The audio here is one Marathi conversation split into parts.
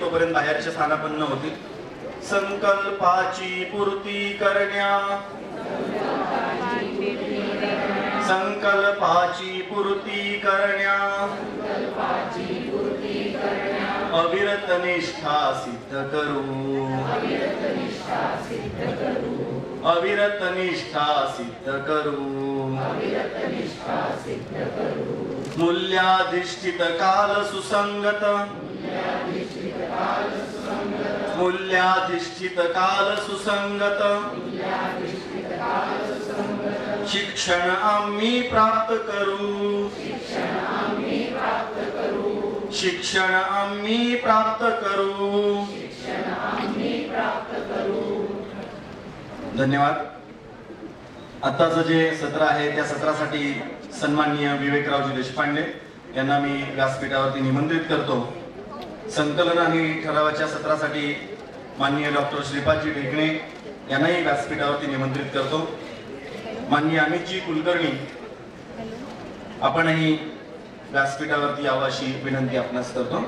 तोपर्यंत बाहेरचे स्थानापन्न होतील संकल्पाची पूर्ती करण्या. संकल्पाची पूर्ती करण्या. अविरत निष्ठा सिद्ध करू. अविरत निष्ठा सिद्ध करू. मूल्याधिष्ठित काल सुसंगत. मूल्याधिष्ठित काल सुसंगत शिक्षण आम्ही प्राप्त करू। शिक्षण आम्ही प्राप्त करू। धन्यवाद। आत्ताचं जे सत्र आहे त्या सत्रासाठी सन्माननीय विवेकरावजी देशपांडे यांना मी व्यासपीठावरती निमंत्रित करतो. संकलन आणि ठरावाच्या सत्रासाठी माननीय डॉक्टर श्रीपादजी ढेकणे यांनाही व्यासपीठावरती निमंत्रित करतो. माननीय अमितजी कुलकर्णी आपणही व्यासपीठावरती यावं अशी विनंती आपणास करतो.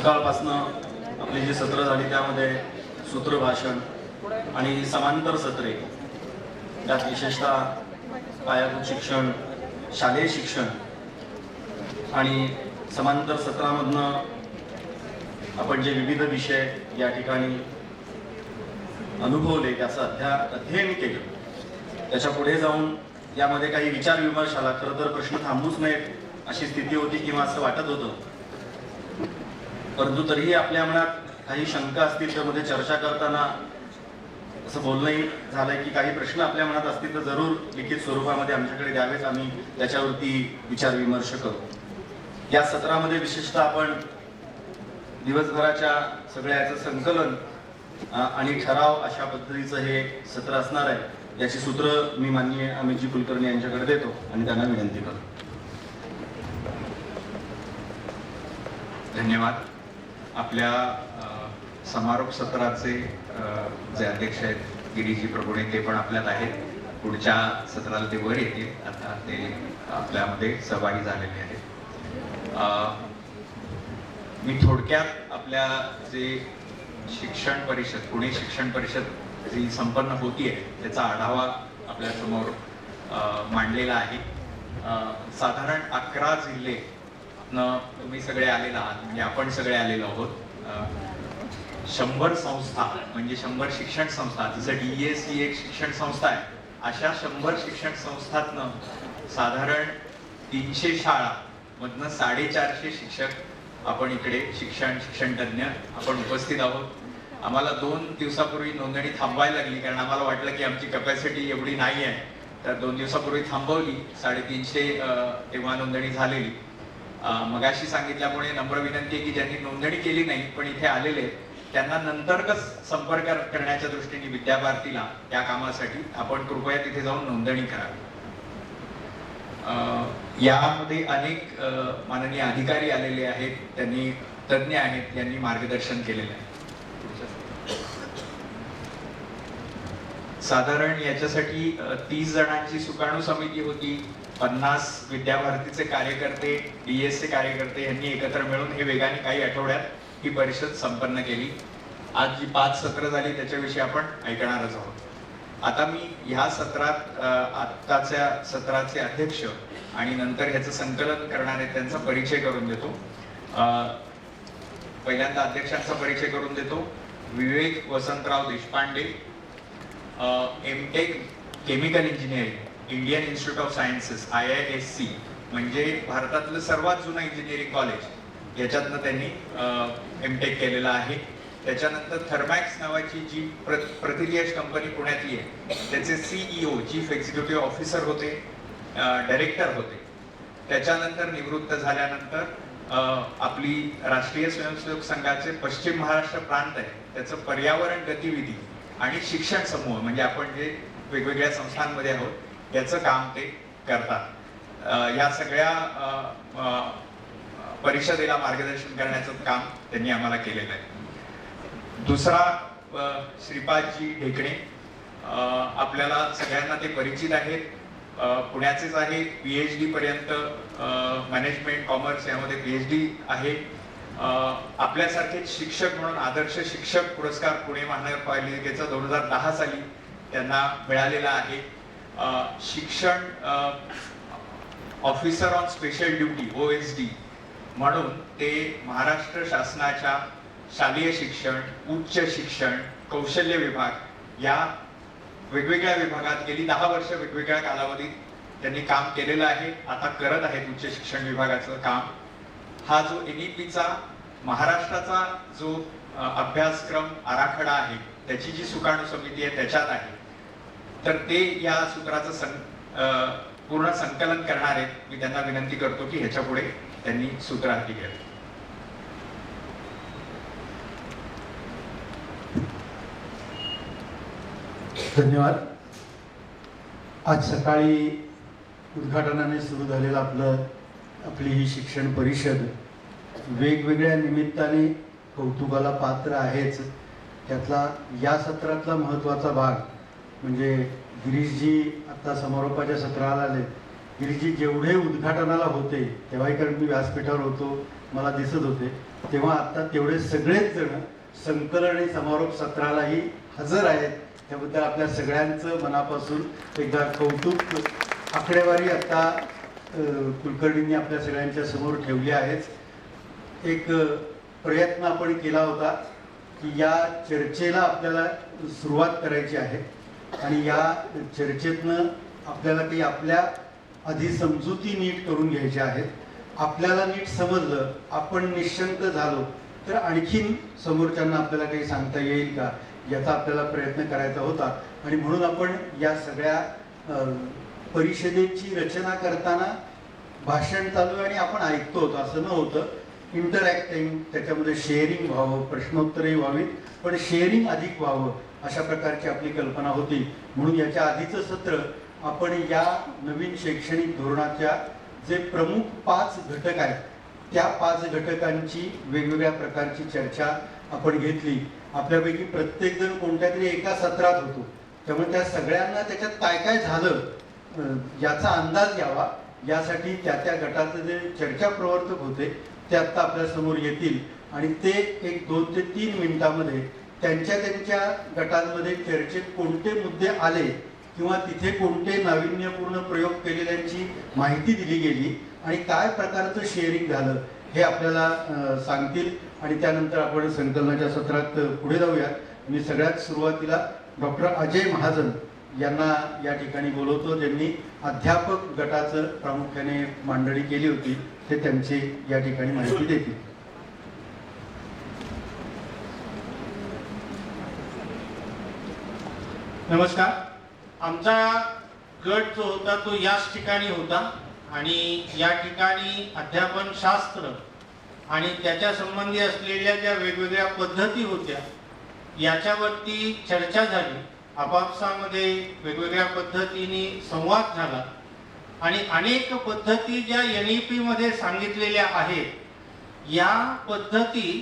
सकाळपासनं आपली जी सत्र झाली त्यामध्ये सूत्रभाषण आणि समांतर सत्रे त्यात विशेषतः पायाभूत शिक्षण शालेय शिक्षण आणि समांतर सत्रामधनं आपण जे विविध विषय या ठिकाणी अनुभवले त्याचं अध्या अध्ययन केलं. त्याच्या पुढे जाऊन यामध्ये काही विचार विमर्श आला. खरं तर प्रश्न थांबूच नाहीत अशी स्थिती होती किंवा असं वाटत होतं. परंतु तरीही आपल्या मनात काही शंका असतील त्यामध्ये चर्चा करताना असं बोलणंही झालंय की काही प्रश्न आपल्या मनात असतील तर जरूर लिखित स्वरूपामध्ये आमच्याकडे द्यावेत. आम्ही त्याच्यावरती विचार विमर्श करू. या सत्रामध्ये विशेषतः आपण दिवसभराच्या सगळ्याचं संकलन आणि ठराव अशा पद्धतीचं हे सत्र असणार आहे याची सूत्र मी माननीय अमितजी कुलकर्णी यांच्याकडे देतो आणि त्यांना विनंती करतो. धन्यवाद. आपल्या समारोप सत्राचे जे अध्यक्ष आहेत गिरीजी प्रभुणे ते पण आपल्यात आहेत. पुढच्या सत्राला ते वर येतील. आता ते आपल्यामध्ये सहभागी झालेले आहेत. मी थोडक्यात आपल्या जे शिक्षण परिषद पुणे शिक्षण परिषद जी संपन्न होतीये त्याचा आढावा आपल्यासमोर मांडलेला आहे. साधारण अकरा जिल्हे तुम्ही सगळे आलेला आहात. म्हणजे आपण सगळे आलेलो आहोत. शंभर संस्था म्हणजे शंभर शिक्षण संस्था जसं डीएस ही एक शिक्षण संस्था आहे अशा शंभर शिक्षण संस्थातनं साधारण तीनशे शाळा मधनं साडेचारशे शिक्षक आपण इकडे शिक्षण शिक्षण तज्ज्ञ आपण उपस्थित आहोत. आम्हाला दोन दिवसापूर्वी नोंदणी थांबवायला लागली कारण आम्हाला वाटलं की आमची कपॅसिटी एवढी नाही आहे तर दोन दिवसापूर्वी थांबवली साडेतीनशे तेव्हा नोंदणी झालेली. मगाशी सांगितल्यामुळे नम्र विनंती आहे की ज्यांनी नोंदणी केली नाही पण इथे आलेले आहेत, त्यांना नंतरच संपर्क करण्याच्या दृष्टीने विद्याभारतीला त्या कामासाठी आपण कृपया तिथे जाऊन नोंदणी करावी. यामध्ये अनेक माननीय अधिकारी आलेले आहेत त्यांनी तज्ज्ञ आहेत यांनी मार्गदर्शन केलेलं आहे. साधारण याच्यासाठी तीस जणांची सुकाणू समिती होती पन्नास विद्याभारतीचे कार्यकर्ते डीएस चे कार्यकर्ते यांनी एकत्र मिळून हे वेगाने काही आठवड्यात ही परिषद संपन्न केली. आज जी पाच सत्र झाली त्याच्याविषयी आपण ऐकणारच आहोत. आता मी ह्या सत्रात आत्ताच्या सत्राचे अध्यक्ष आणि नंतर ह्याचं संकलन करणारे त्यांचा परिचय करून देतो. पहिल्यांदा अध्यक्षांचा परिचय करून देतो. Vivek Vasantrao Deshpande. M Tech chemical engineering Indian Institute of Sciences I I S C म्हणजे भारतातलं सर्वात जुनं इंजिनिअरिंग कॉलेज याच्यातनं त्यांनी एम टेक केलेलं आहे. त्याच्यानंतर थर्मॅक्स नावाची जी प्र प्रतिलियश कंपनी पुण्यातली आहे त्याचे सीईओ चीफ एक्झिक्युटिव्ह ऑफिसर होते डायरेक्टर होते. त्याच्यानंतर निवृत्त झाल्यानंतर आपली राष्ट्रीय स्वयंसेवक संघाचे पश्चिम महाराष्ट्र प्रांत आहे त्याचं पर्यावरण गतिविधी आणि शिक्षण समूह म्हणजे आपण जे वेगवेगळ्या संस्थांमध्ये आहोत याचं काम ते करतात. या सगळ्या परिषदेला मार्गदर्शन करण्याचं काम त्यांनी आम्हाला केलेलं आहे. दुसरा श्रीपादजी ढेकणे आपल्याला सगळ्यांना ते परिचित आहेत. पुण्याचेच आहे पी एच डी पर्यंत मॅनेजमेंट कॉमर्स यामध्ये पी एच डी आहे. आपल्यासारखेच शिक्षक म्हणून आदर्श शिक्षक पुरस्कार पुणे महानगरपालिकेचा दोन हजार दहा साली त्यांना मिळालेला आहे. शिक्षण officer on special duty O S D म्हणून ते महाराष्ट्र शासनाच्या शालेय शिक्षण उच्च शिक्षण कौशल्य विभाग या वेगवेगळ्या विभागात गेली दहा वर्ष वेगवेगळ्या कालावधीत त्यांनी काम केलेलं आहे. आता करत आहेत उच्च शिक्षण विभागाचं काम. हा जो एन ई पीचा महाराष्ट्राचा जो अभ्यासक्रम आराखडा आहे त्याची जी सुकाणू समिती आहे त्याच्यात आहे. तर ते या सूत्राचं सं पूर्ण संकलन करणार आहेत. मी त्यांना विनंती करतो की ह्याच्या पुढे त्यांनी सूत्र हाती घ्यावे धन्यवाद. आज सकाळी उद्घाटनाने सुरू झालेलं आपलं आपली ही शिक्षण परिषद वेगवेगळ्या निमित्ताने कौतुकाला पात्र आहेच. त्यातला या सत्रातला महत्त्वाचा भाग म्हणजे गिरीशजी आता समारोपाच्या सत्राला आले. गिरीशजी जेवढे उद्घाटनाला होते तेव्हाही कारण मी व्यासपीठावर होतो मला दिसत होते तेव्हा आता तेवढे सगळेच जण संकलन आणि समारोप सत्रालाही हजर आहेत. त्याबद्दल आपल्या सगळ्यांचं मनापासून एकदा कौतुक. आकडेवारी आता कुलकर्णींनी आपल्या सगळ्यांच्या समोर ठेवली आहेच. एक प्रयत्न आपण केला होता की या चर्चेला आपल्याला सुरुवात करायची आहे. आणि या चर्चेतनं आपल्याला काही आपल्या आधी समजुती नीट करून घ्यायच्या आहेत. आपल्याला नीट समजलं आपण निशंक झालो तर आणखीन समोरच्यांना आपल्याला काही सांगता येईल का? याचा आपल्याला प्रयत्न करायचा होता. आणि म्हणून आपण या सगळ्या परिषदेची रचना करताना भाषण चालू आहे आणि आपण ऐकतो असं न होतं. इंटरॅक्टिंग त्याच्यामध्ये शेअरिंग व्हावं प्रश्नोत्तरही व्हावीत पण शेअरिंग अधिक व्हावं. अशा प्रकारची आपली कल्पना होती. म्हणून याच्या आधीचं सत्र आपण या नवीन शैक्षणिक धोरणाच्या जे प्रमुख पाच घटक आहेत त्या पाच घटकांची वेगवेगळ्या प्रकारची चर्चा आपण घेतली. आपल्यापैकी प्रत्येक जण कोणत्या तरी एका सत्रात होतो. त्यामुळे त्या सगळ्यांना त्याच्यात काय काय झालं याचा अंदाज यावा. यासाठी त्या त्या गटाचे जे चर्चा प्रवर्तक होते ते आत्ता आपल्यासमोर येतील. आणि ते एक दोन ते तीन मिनिटामध्ये त्यांच्या त्यांच्या गटांमध्ये चर्चेत कोणते मुद्दे आले किंवा तिथे कोणते नाविन्यपूर्ण प्रयोग केलेल्यांची माहिती दिली गेली आणि काय प्रकारचं शेअरिंग झालं हे आपल्याला सांगतील. आणि त्यानंतर आपण संकलनाच्या सत्रात पुढे जाऊयात मी सगळ्यात सुरुवातीला डॉक्टर अजय महाजन यांना या ठिकाणी बोलवतो. ज्यांनी अध्यापक गटाचं प्रामुख्याने मांडणी केली होती ते त्यांची या ठिकाणी माहिती देतील. नमस्कार. आमचा गट जो होता तो याच ठिकाणी होता आणि या ठिकाणी अध्यापन शास्त्र आणि त्याच्या संबंधी असलेल्या ज्या वेगवेगळ्या पद्धती होत्या याच्यावरती चर्चा झाली. आपापसामध्ये वेगवेगळ्या पद्धतीने संवाद झाला आणि अनेक पद्धती ज्या एन ई पीमध्ये सांगितलेल्या आहेत या पद्धती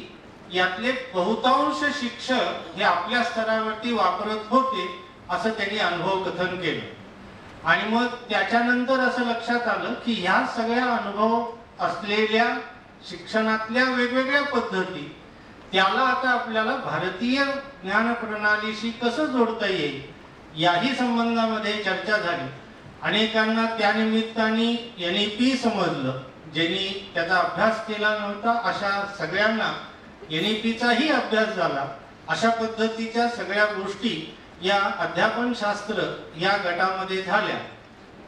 यातले बहुतांश शिक्षक हे आपल्या स्तरावरती वापरत होते. असं त्यांनी अनुभव कथन केलं. आणि मग त्याच्यानंतर असं लक्षात आलं की ह्या सगळ्या अनुभव असलेल्या शिक्षणातल्या वेगवेगळ्या पद्धती त्याला आता आपल्याला भारतीय ज्ञान प्रणालीशी कसं जोडता येईल याही संबंधामध्ये चर्चा झाली. अनेकांना त्यानिमित्ताने एन ई पी समजलं ज्यांनी त्याचा अभ्यास केला नव्हता अशा सगळ्यांना एन ई पीचाही अभ्यास झाला. अशा पद्धतीच्या सगळ्या गोष्टी या अध्यापन शास्त्र या गटामध्ये झाल्या.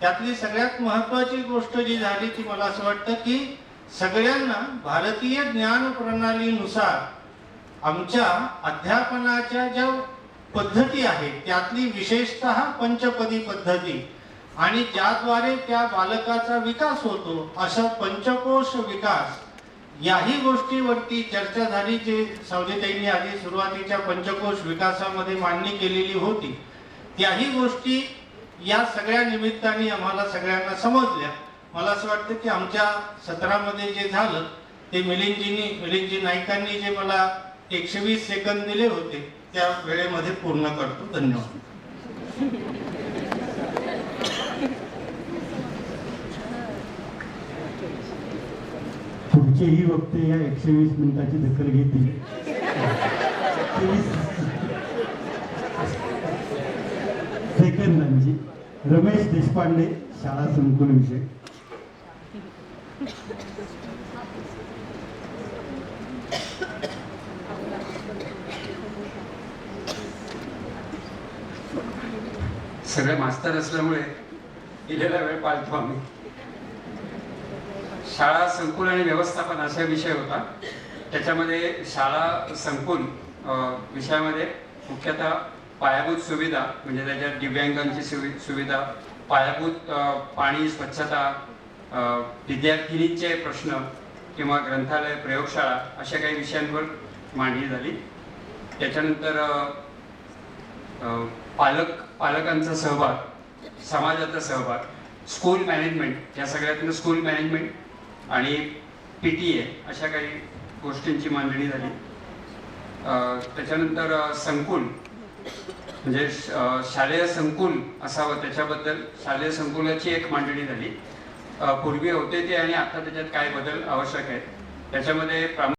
त्यातली सगळ्यात महत्वाची गोष्ट जी झाली ती मला असं वाटतं की सगळ्यांना भारतीय ज्ञान प्रणालीनुसार आमच्या अध्यापनाच्या ज्या पद्धती आहेत त्यातली विशेषतः पंचपदी पद्धती आणि ज्याद्वारे त्या बालकाचा विकास होतो असा पंचकोश विकास याही गोष्टीवरती चर्चा झाली जे सावजेताईंनी आधी सुरुवातीच्या पंचकोश विकासामध्ये मांडणी केलेली होती. त्याही गोष्टी या सगळ्या निमित्ताने आम्हाला सगळ्यांना समजल्या. मला असं वाटतं की आमच्या सत्रामध्ये जे झालं ते मिलिंदजींनी मिलिंदजी नाईकांनी जे मला एकशे वीस सेकंद दिले होते त्या वेळेमध्ये पूर्ण करतो. धन्यवाद. आमचेही वक्ते या एकशे वीस मिनिटाची दखल घेतील. सेकंदांची रमेश देशपांडे शाळा संकुल विषय. सगळे मास्तर असल्यामुळे दिलेला वेळ पाळतो आम्ही. शाळा संकुल आणि व्यवस्थापन असा विषय होता. त्याच्यामध्ये शाळा संकुल विषयामध्ये मुख्यतः पायाभूत सुविधा म्हणजे त्याच्यात दिव्यांगांची सुवि सुविधा पायाभूत पाणी स्वच्छता विद्यार्थिनींचे प्रश्न किंवा ग्रंथालय प्रयोगशाळा अशा काही विषयांवर मांडणी झाली. त्याच्यानंतर पालक पालकांचा सहभाग समाजाचा सहभाग स्कूल मॅनेजमेंट या सगळ्यातनं स्कूल मॅनेजमेंट आणि पी टी ए अशा काही गोष्टींची मांडणी झाली. त्याच्यानंतर संकुल म्हणजे शालेय संकुल असावं त्याच्याबद्दल शालेय संकुलाची एक मांडणी झाली. पूर्वी होते ते आणि आता त्याच्यात काय बदल आवश्यक आहेत त्याच्यामध्ये प्रामुख्याने